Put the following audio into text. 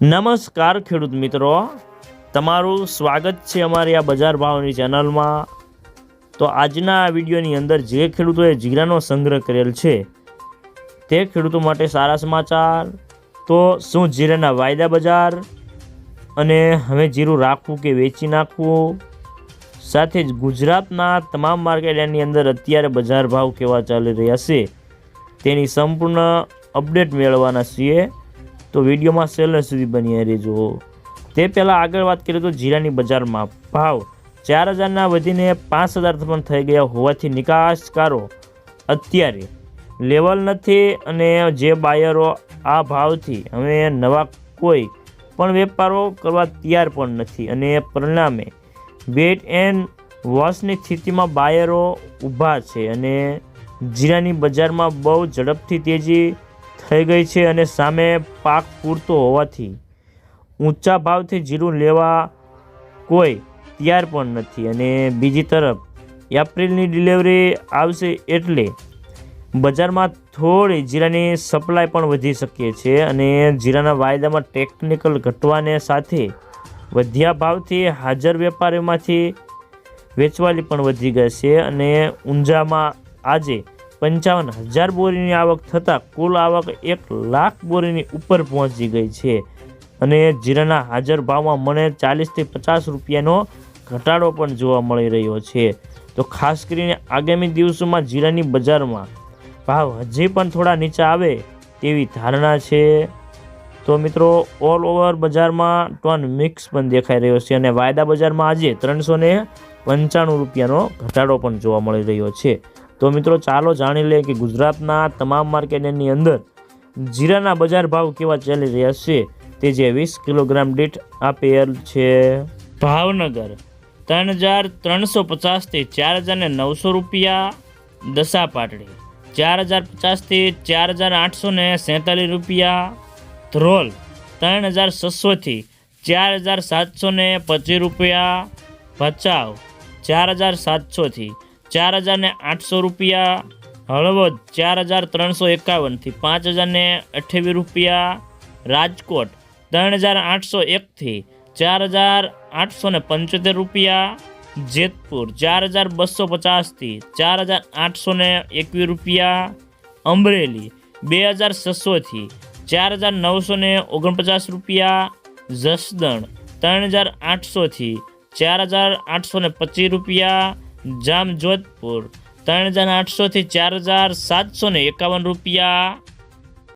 નમસ્કાર ખેડૂત મિત્રો. તમારું સ્વાગત છે અમારી આ બજાર ભાવની ચેનલમાં. તો આજના વિડીયોની અંદર જે ખેડૂતોએ જીરાનો સંગ્રહ કરેલ છે, તે ખેડૂતો માટે સારા સમાચાર. તો શું જીરાના વાયદા બજાર? અને હવે જીરું રાખવું કે વેચી નાખવું? સાથે જ ગુજરાતના તમામ માર્કેટ એની અંદર અત્યારે બજાર ભાવ કેવા ચાલી રહ્યા છે, તેની સંપૂર્ણ અપડેટ મેળવવાના છીએ. તો વિડીયોમાં સેલર સુધી બની રહેજો. તે પહેલાં આગળ વાત કરીએ તો જીરાની બજારમાં ભાવ ચાર હજારના વધીને પાંચ હજાર પણ થઈ ગયા હોવાથી નિકાસકારો અત્યારે લેવલ નથી અને જે બાયરો આ ભાવથી હવે નવા કોઈ પણ વેપારો કરવા તૈયાર પણ નથી અને પરિણામે વેટ એન્ડ વોશની સ્થિતિમાં બાયરો ઊભા છે અને જીરાની બજારમાં બહુ ઝડપથી તેજી થઈ ગઈ છે અને સામે પાક પૂરતો હોવાથી ઊંચા ભાવથી જીરું લેવા કોઈ તૈયાર પણ નથી અને બીજી તરફ એપ્રિલની ડિલિવરી આવશે એટલે બજારમાં થોડી જીરાની સપ્લાય પણ વધી શકે છે અને જીરાના વાયદામાં ટેકનિકલ ઘટવાને સાથે વધ્યા ભાવથી હાજર વેપારીઓમાંથી વેચવાલી પણ વધી ગઈ છે અને ઊંઝામાં આજે પંચાવન હજાર બોરીની આવક થતાં કુલ આવક એક લાખ બોરીની ઉપર પહોંચી ગઈ છે. અને જીરાના હાજર ભાવમાં મને ચાલીસથી પચાસ રૂપિયાનો ઘટાડો પણ જોવા મળી રહ્યો છે. તો ખાસ કરીને આગામી દિવસોમાં જીરાની બજારમાં ભાવ હજી પણ થોડા નીચે આવે તેવી ધારણા છે. તો મિત્રો ઓલ ઓવર બજારમાં ટોન મિક્સ પણ દેખાઈ રહ્યો છે અને વાયદા બજારમાં આજે ત્રણસો પંચાણું રૂપિયાનો ઘટાડો પણ જોવા મળી રહ્યો છે. તો મિત્રો ચાલો જાણી લઈએ કે ગુજરાતના તમામ માર્કેટની અંદર જીરાના બજાર ભાવ કેવા ચાલી રહ્યા છે? તે જે વીસ કિલોગ્રામ દીઠ આપેલ છે. ભાવનગર ત્રણ હજાર ત્રણસો પચાસથી ચાર હજાર નવસો રૂપિયા. દસા પાટડી ચાર હજાર પચાસથી ચાર હજાર આઠસો ને સેતાલીસ રૂપિયા. ધ્રોલ ત્રણ હજાર છસોથી ચાર હજાર સાતસો ને પચીસ રૂપિયા. ભચાઉ ચાર હજાર સાતસોથી ચાર હજાર ને આઠસો રૂપિયા, હળવદ ચાર હજાર ત્રણસો એકાવનથી, પાંચ હજાર ને અઠ્યાવીસ રૂપિયા, રાજકોટ ત્રણ હજાર આઠસો એકથી, ચાર હજાર આઠસો ને પંચોતેર રૂપિયા, જેતપુર ચાર હજાર બસો પચાસથી, ચાર હજાર આઠસો ને એકવીસ રૂપિયા, અમરેલી બે હજાર છસોથી, ચાર હજાર નવસો ને ઓગણપચાસ રૂપિયા, જસદણ ત્રણ હજાર આઠસોથી, ચાર હજાર આઠસો ને પચીસ રૂપિયા જામજોધપુર. ત્રણ હજાર આઠસોથી ચાર હજાર સાતસો એકાવન રૂપિયા.